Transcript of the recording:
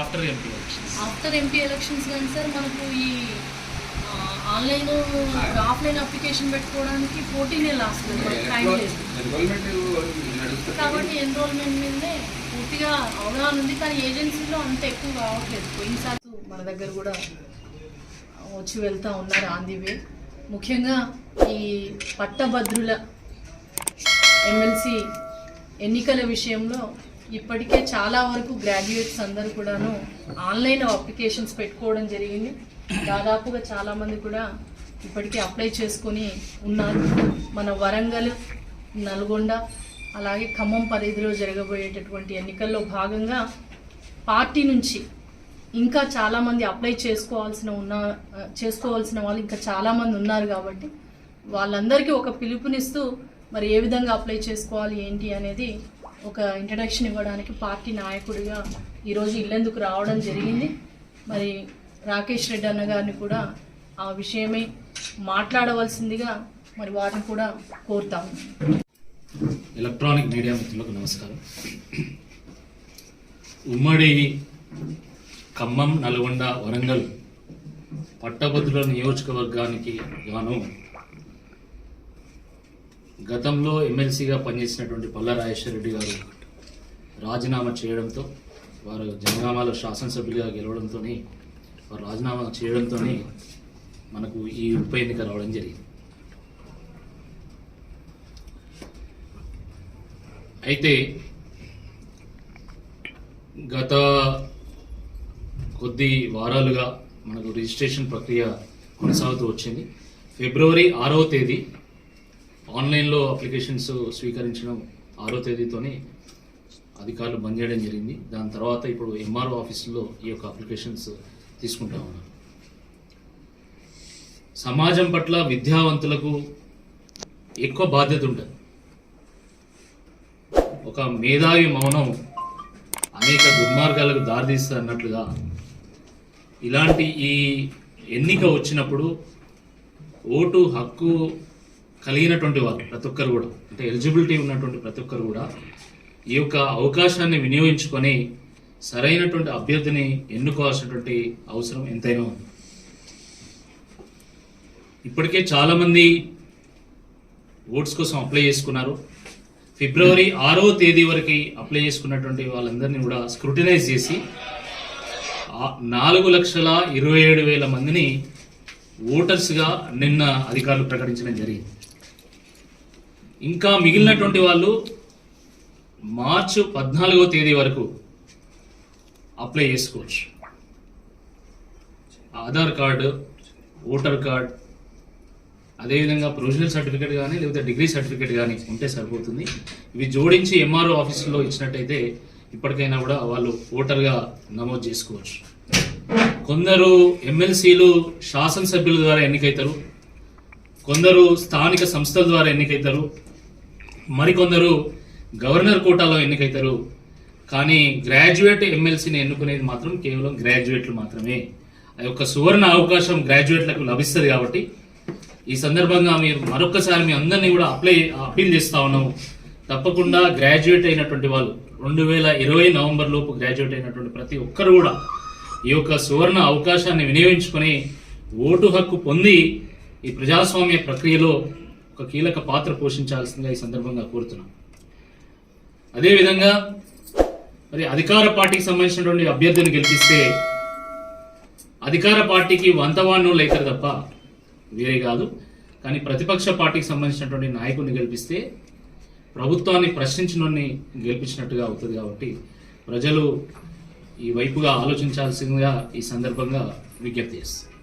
After MP elections after MP elections కానీ sir మనకు ఈ ఆన్లైన్ ఆఫ్లైన్ అప్లికేషన్ పెట్టుకోవడానికి ఫోర్టీనే లాస్ట్ టైం లేదు. కాబట్టి ఎన్రోల్మెంట్ మీదే పూర్తిగా అవగాహన ఉంది. కానీ ఏజెన్సీలో అంత ఎక్కువ కావట్లేదు. పోయినసారి మన దగ్గర కూడా వచ్చి వెళ్తూ ఉన్నారు ఆన్ ది వే ముఖ్యంగా ఈ పట్టభద్రుల ఎమ్మెల్సీ ఎన్నికల విషయంలో ఇప్పటికే చాలా వరకు గ్రాడ్యుయేట్స్ అందరూ కూడాను ఆన్లైన్ అప్లికేషన్స్ పెట్టుకోవడం జరిగింది. దాదాపుగా చాలామంది కూడా ఇప్పటికే అప్లై చేసుకొని ఉన్నారు. మన వరంగల్ నల్గొండ అలాగే ఖమ్మం పరిధిలో జరగబోయేటటువంటి ఎన్నికల్లో భాగంగా పార్టీ నుంచి ఇంకా చాలామంది అప్లై చేసుకోవాల్సిన ఉన్న చేసుకోవాల్సిన వాళ్ళు ఇంకా చాలామంది ఉన్నారు కాబట్టి వాళ్ళందరికీ ఒక పిలుపునిస్తూ మరి ఏ విధంగా అప్లై చేసుకోవాలి ఏంటి అనేది ఒక ఇంట్రడక్షన్ ఇవ్వడానికి పార్టీ నాయకుడిగా ఈరోజు ఇల్లెందుకు రావడం జరిగింది. మరి రాకేష్ రెడ్డి అన్న గారిని కూడా ఆ విషయమై మాట్లాడవలసిందిగా మరి వారిని కూడా కోరుతాము. ఎలక్ట్రానిక్ మీడియా మిత్రులకు నమస్కారం. ఉమ్మడి ఖమ్మం నల్గొండ వరంగల్ పట్టభద్రుల నియోజకవర్గానికి గాను గతంలో ఎమ్మెల్సీగా పనిచేసినటువంటి పల్ల రాజేశ్వరరెడ్డి గారు రాజీనామా చేయడంతో వారు జనగామాలో శాసనసభ్యులుగా గెలవడంతో వారు రాజీనామా చేయడంతో మనకు ఈ ఉప ఎన్నిక రావడం జరిగింది. అయితే గత కొద్ది వారాలుగా మనకు రిజిస్ట్రేషన్ ప్రక్రియ కొనసాగుతూ వచ్చింది. ఫిబ్రవరి ఆరవ తేదీ ఆన్లైన్లో అప్లికేషన్స్ స్వీకరించడం ఆరో తేదీతోనే అధికారులు బంద్ చేయడం జరిగింది. దాని తర్వాత ఇప్పుడు ఎంఆర్ఓ ఆఫీసులో ఈ యొక్క అప్లికేషన్స్ తీసుకుంటా ఉన్నాను సమాజం పట్ల విద్యావంతులకు ఎక్కువ బాధ్యత ఉంటుంది. ఒక మేధావి మౌనం అనేక దుర్మార్గాలకు దారితీస్తుంది అన్నట్లుగా ఇలాంటి ఈ ఎన్నిక వచ్చినప్పుడు ఓటు హక్కు కలిగినటువంటి వారు ప్రతి ఒక్కరు కూడా. అంటే ఎలిజిబిలిటీ ఉన్నటువంటి ప్రతి ఒక్కరు కూడా ఈ యొక్క అవకాశాన్ని వినియోగించుకొని సరైనటువంటి అభ్యర్థిని ఎన్నుకోవాల్సినటువంటి అవసరం ఎంతైనా ఉంది. ఇప్పటికే చాలామంది ఓట్స్ కోసం అప్లై చేసుకున్నారు. ఫిబ్రవరి ఆరో తేదీ వరకు అప్లై చేసుకున్నటువంటి వాళ్ళందరినీ కూడా స్క్రూటినైజ్ చేసి నాలుగు లక్షల ఇరవై ఏడు వేల మందిని ఓటర్స్గా నిన్న అధికారులు ప్రకటించడం జరిగింది. ఇంకా మిగిలినటువంటి వాళ్ళు మార్చి పద్నాలుగో తేదీ వరకు అప్లై చేసుకోవచ్చు. ఆధార్ కార్డు ఓటర్ కార్డ్ అదేవిధంగా ప్రొవిజనల్ సర్టిఫికేట్ కానీ లేకపోతే డిగ్రీ సర్టిఫికేట్ కానీ ఉంటే సరిపోతుంది. ఇవి జోడించి ఎంఆర్ఓ ఆఫీసులో ఇచ్చినట్టయితే ఇప్పటికైనా కూడా వాళ్ళు ఓటర్గా నమోదు చేసుకోవచ్చు. కొందరు ఎమ్మెల్సీలు శాసనసభ్యుల ద్వారా ఎన్నికైతారు. కొందరు స్థానిక సంస్థల ద్వారా ఎన్నికైతారు. మరికొందరు గవర్నర్ కోటాలో ఎన్నికైతారు. కానీ గ్రాడ్యుయేట్ ఎమ్మెల్సీని ఎన్నుకునేది మాత్రం కేవలం గ్రాడ్యుయేట్లు మాత్రమే. ఆ యొక్క సువర్ణ అవకాశం గ్రాడ్యుయేట్లకు లభిస్తుంది కాబట్టి ఈ సందర్భంగా మీరు మరొకసారి మీ అందరినీ కూడా అప్లై అప్పీల్ చేస్తా ఉన్నాము. తప్పకుండా గ్రాడ్యుయేట్ అయినటువంటి వాళ్ళు రెండు వేల ఇరవై నవంబర్ లోపు గ్రాడ్యుయేట్ అయినటువంటి ప్రతి ఒక్కరు కూడా ఈ యొక్క సువర్ణ అవకాశాన్ని వినియోగించుకొని ఓటు హక్కు పొంది ఈ ప్రజాస్వామ్య ప్రక్రియలో ఒక కీలక పాత్ర పోషించాల్సిందిగా ఈ సందర్భంగా కోరుతున్నాం. అదేవిధంగా మరి అధికార పార్టీకి సంబంధించినటువంటి అభ్యర్థిని గెలిపిస్తే అధికార పార్టీకి వంతవాణ్ణులు అవుతారు తప్ప వేరే కాదు. కానీ ప్రతిపక్ష పార్టీకి సంబంధించినటువంటి నాయకుడిని గెలిపిస్తే ప్రభుత్వాన్ని ప్రశ్నించినోడిని గెలిపించినట్టుగా అవుతుంది కాబట్టి ప్రజలు ఈ వైపుగా ఆలోచించాల్సిందిగా ఈ సందర్భంగా విజ్ఞప్తి చేస్తారు